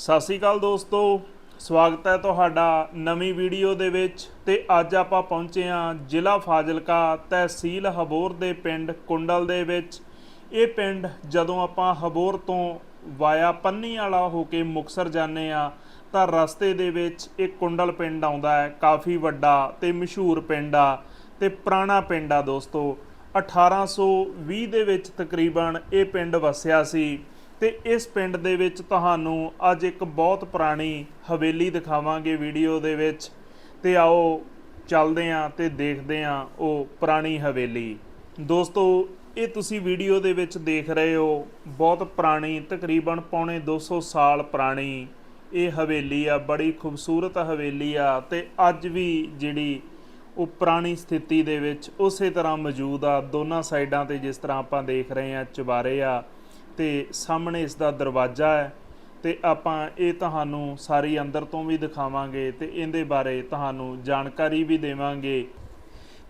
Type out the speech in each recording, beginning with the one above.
ਸਤਿ ਸ਼੍ਰੀ ਅਕਾਲ ਦੋਸਤੋ, ਸਵਾਗਤ ਹੈ ਤੁਹਾਡਾ ਨਵੀਂ ਵੀਡੀਓ ਦੇ ਵਿੱਚ ਤੇ ਅੱਜ ਆਪਾਂ ਪਹੁੰਚੇ ਹਾਂ ਜ਼ਿਲ੍ਹਾ ਫਾਜ਼ਿਲਕਾ ਤਹਿਸੀਲ ਹਬੋਰ ਦੇ ਪਿੰਡ ਕੁੰਡਲ ਦੇ ਵਿੱਚ। ਇਹ ਪਿੰਡ ਜਦੋਂ ਆਪਾਂ ਹਬੋਰ ਤੋਂ ਵਾਇਆ ਪੰਨੀ ਵਾਲਾ ਹੋ ਕੇ ਮੁਕਸਰ ਜਾਂਦੇ ਆ ਤਾਂ ਰਸਤੇ ਦੇ ਵਿੱਚ ਇੱਕ ਕੁੰਡਲ ਪਿੰਡ ਆਉਂਦਾ ਹੈ, ਕਾਫੀ ਵੱਡਾ ਤੇ ਮਸ਼ਹੂਰ ਪਿੰਡ ਆ ਤੇ ਪੁਰਾਣਾ ਪਿੰਡ ਆ ਦੋਸਤੋ। 1820 ਦੇ ਵਿੱਚ ਤਕਰੀਬਨ ਇਹ ਪਿੰਡ ਵਸਿਆ ਸੀ। ਤੇ ਇਸ ਪਿੰਡ ਦੇ ਵਿੱਚ ਤੁਹਾਨੂੰ ਅੱਜ ਇੱਕ ਬਹੁਤ ਪੁਰਾਣੀ ਹਵੇਲੀ ਦਿਖਾਵਾਂਗੇ ਵੀਡੀਓ ਦੇ ਵਿੱਚ। ਤੇ ਆਓ ਚੱਲਦੇ ਆਂ ਤੇ ਦੇਖਦੇ ਆਂ ਉਹ ਪੁਰਾਣੀ ਹਵੇਲੀ। ਦੋਸਤੋ, ਇਹ ਤੁਸੀਂ ਵੀਡੀਓ ਦੇ ਵਿੱਚ ਦੇਖ ਰਹੇ ਹੋ, ਬਹੁਤ ਪੁਰਾਣੀ, ਤਕਰੀਬਨ ਪੌਣੇ 200 ਸਾਲ ਪੁਰਾਣੀ ਇਹ ਹਵੇਲੀ ਆ, ਬੜੀ ਖੂਬਸੂਰਤ ਹਵੇਲੀ ਆ ਤੇ ਅੱਜ ਵੀ ਜਿਹੜੀ ਉਹ ਪੁਰਾਣੀ ਸਥਿਤੀ ਦੇ ਵਿੱਚ ਉਸੇ ਤਰ੍ਹਾਂ ਮੌਜੂਦ ਆ। ਦੋਨਾਂ ਸਾਈਡਾਂ ਤੇ ਜਿਸ ਤਰ੍ਹਾਂ ਆਪਾਂ ਦੇਖ ਰਹੇ ਆ ਚੁਬਾਰੇ ਆ ਤੇ ਸਾਹਮਣੇ ਇਸ ਦਾ ਦਰਵਾਜ਼ਾ ਹੈ ਤੇ ਆਪਾਂ ਇਹ ਤੁਹਾਨੂੰ ਸਾਰੀ ਅੰਦਰ ਤੋਂ ਵੀ ਦਿਖਾਵਾਂਗੇ ਤੇ ਇਹਦੇ ਬਾਰੇ ਤੁਹਾਨੂੰ ਜਾਣਕਾਰੀ ਵੀ ਦੇਵਾਂਗੇ।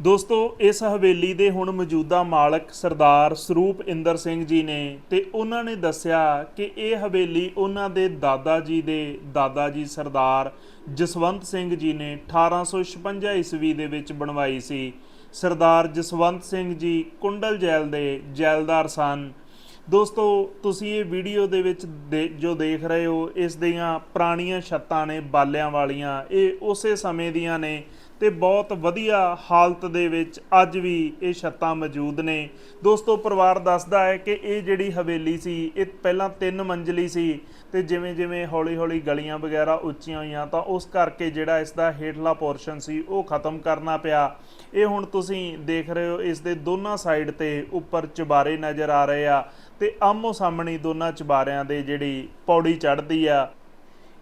ਦੋਸਤੋ, ਇਸ ਹਵੇਲੀ ਦੇ ਹੁਣ ਮੌਜੂਦਾ ਮਾਲਕ ਸਰਦਾਰ ਸਰੂਪ ਇੰਦਰ ਸਿੰਘ ਜੀ ਨੇ ਤੇ ਉਹਨਾਂ ਨੇ ਦੱਸਿਆ ਕਿ ਇਹ ਹਵੇਲੀ ਉਹਨਾਂ ਦੇ ਦਾਦਾ ਜੀ ਦੇ ਦਾਦਾ ਜੀ ਸਰਦਾਰ ਜਸਵੰਤ ਸਿੰਘ ਜੀ ਨੇ 1856 ਈਸਵੀ ਦੇ ਵਿੱਚ ਬਣਵਾਈ ਸੀ। ਸਰਦਾਰ ਜਸਵੰਤ ਸਿੰਘ ਜੀ ਕੁੰਡਲ ਜੈਲ ਦੇ ਜੈਲਦਾਰ ਸਨ। ਦੋਸਤੋ, ਤੁਸੀਂ ਇਹ ਵੀਡੀਓ ਦੇ ਵਿੱਚ ਦੇ- ਜੋ ਦੇਖ ਰਹੇ ਹੋ, ਇਸ ਦੀਆਂ ਪੁਰਾਣੀਆਂ ਛੱਤਾਂ ਨੇ, ਬਾਲਿਆਂ ਵਾਲੀਆਂ, ਇਹ ਉਸੇ ਸਮੇਂ ਦੀਆਂ ਨੇ ਤੇ ਬਹੁਤ ਵਧੀਆ ਹਾਲਤ ਦੇ ਵਿੱਚ ਅੱਜ ਵੀ ਇਹ ਛੱਤਾਂ ਮੌਜੂਦ ਨੇ। ਦੋਸਤੋ, ਪਰਿਵਾਰ ਦੱਸਦਾ ਹੈ ਕਿ ਇਹ ਜਿਹੜੀ ਹਵੇਲੀ ਸੀ, ਇਹ ਪਹਿਲਾਂ ਤਿੰਨ ਮੰਜ਼ਲੀ ਸੀ ਤੇ ਜਿਵੇਂ ਜਿਵੇਂ ਹੌਲੀ-ਹੌਲੀ ਗਲੀਆਂ ਵਗੈਰਾ ਉੱਚੀਆਂ ਹੋਈਆਂ ਤਾਂ ਉਸ ਕਰਕੇ ਜਿਹੜਾ ਇਸ ਦਾ ਹੇਠਲਾ ਪੋਰਸ਼ਨ ਸੀ ਉਹ ਖਤਮ ਕਰਨਾ ਪਿਆ। ਇਹ ਹੁਣ ਤੁਸੀਂ ਦੇਖ ਰਹੇ ਹੋ, ਇਸ ਦੇ ਦੋਨਾਂ ਸਾਈਡ ਤੇ ਉੱਪਰ ਚੁਬਾਰੇ ਨਜ਼ਰ ਆ ਰਹੇ ਆ ਤੇ ਆਮੋ ਸਾਹਮਣੇ ਦੋਨਾਂ ਚੁਬਾਰਿਆਂ ਦੇ ਜਿਹੜੀ ਪੌੜੀ ਚੜ੍ਹਦੀ ਆ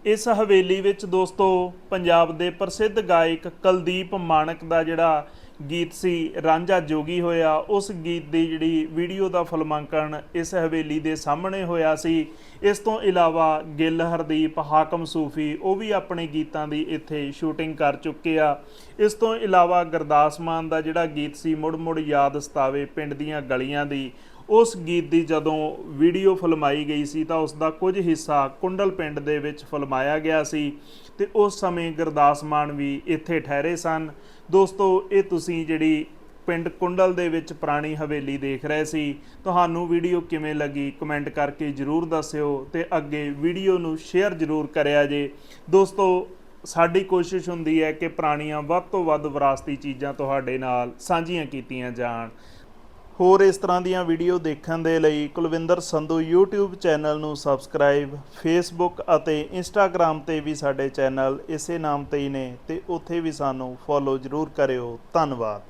ਇਸ ਹਵੇਲੀ ਵਿੱਚ ਦੋਸਤੋ, ਪੰਜਾਬ ਦੇ ਪ੍ਰਸਿੱਧ ਗਾਇਕ ਕੁਲਦੀਪ ਮਾਨਕ ਦਾ ਜਿਹੜਾ ਗੀਤ ਸੀ, ਰਾਂਝਾ ਜੋਗੀ ਹੋਇਆ, ਉਸ ਗੀਤ ਦੀ ਜਿਹੜੀ ਵੀਡੀਓ ਦਾ ਫਿਲਮਾਂਕਣ ਇਸ ਹਵੇਲੀ ਦੇ ਸਾਹਮਣੇ ਹੋਇਆ ਸੀ। ਇਸ ਤੋਂ ਇਲਾਵਾ ਗਿੱਲ ਹਰਦੀਪ, ਹਾਕਮ ਸੂਫੀ, ਉਹ ਵੀ ਆਪਣੇ ਗੀਤਾਂ ਦੀ ਇੱਥੇ ਸ਼ੂਟਿੰਗ ਕਰ ਚੁੱਕੇ ਆ। ਇਸ ਤੋਂ ਇਲਾਵਾ ਗੁਰਦਾਸ ਮਾਨ ਦਾ ਜਿਹੜਾ ਗੀਤ ਸੀ ਮੁੜ ਮੁੜ ਯਾਦ ਸਤਾਵੇ ਪਿੰਡ ਦੀਆਂ ਗਲੀਆਂ ਦੀ ਉਸ ਗੀਤ ਦੀ ਜਦੋਂ ਵੀਡੀਓ ਫਿਲਮਾਈ ਗਈ ਸੀ ਤਾਂ ਉਸ ਦਾ ਕੁਝ ਹਿੱਸਾ ਕੁੰਡਲ ਪਿੰਡ ਦੇ ਵਿੱਚ ਫਿਲਮਾਇਆ ਗਿਆ ਸੀ ਤੇ ਉਸ ਸਮੇਂ ਗੁਰਦਾਸ ਮਾਨ ਵੀ ਇੱਥੇ ਠਹਿਰੇ ਸਨ। ਦੋਸਤੋ, ਇਹ ਤੁਸੀਂ ਜਿਹੜੀ ਪਿੰਡ ਕੁੰਡਲ ਦੇ ਵਿੱਚ ਪੁਰਾਣੀ ਹਵੇਲੀ ਦੇਖ ਰਹੇ ਸੀ, ਤੁਹਾਨੂੰ ਵੀਡੀਓ ਕਿਵੇਂ ਲੱਗੀ ਕਮੈਂਟ ਕਰਕੇ ਜਰੂਰ ਦੱਸਿਓ ਤੇ ਅੱਗੇ ਵੀਡੀਓ ਨੂੰ ਸ਼ੇਅਰ ਜਰੂਰ ਕਰਿਆ ਜੇ। ਦੋਸਤੋ, ਸਾਡੀ ਕੋਸ਼ਿਸ਼ ਹੁੰਦੀ ਹੈ ਕਿ ਪੁਰਾਣੀਆਂ ਵੱਧ ਤੋਂ ਵੱਧ ਵਿਰਾਸਤੀ ਚੀਜ਼ਾਂ ਤੁਹਾਡੇ ਨਾਲ ਸਾਂਝੀਆਂ ਕੀਤੀਆਂ ਜਾਣ। ਹੋਰ ਇਸ ਤਰ੍ਹਾਂ ਦੀਆਂ ਵੀਡੀਓ ਦੇਖਣ ਦੇ ਲਈ ਕੁਲਵਿੰਦਰ ਸੰਧੂ YouTube ਚੈਨਲ ਨੂੰ ਸਬਸਕ੍ਰਾਈਬ, Facebook ਅਤੇ Instagram ਤੇ ਵੀ ਸਾਡੇ ਚੈਨਲ ਇਸੇ ਨਾਮ ਤੇ ਹੀ ਨੇ ਤੇ ਉੱਥੇ ਵੀ ਸਾਨੂੰ ਫੋਲੋ ਜ਼ਰੂਰ ਕਰਿਓ। ਧੰਨਵਾਦ।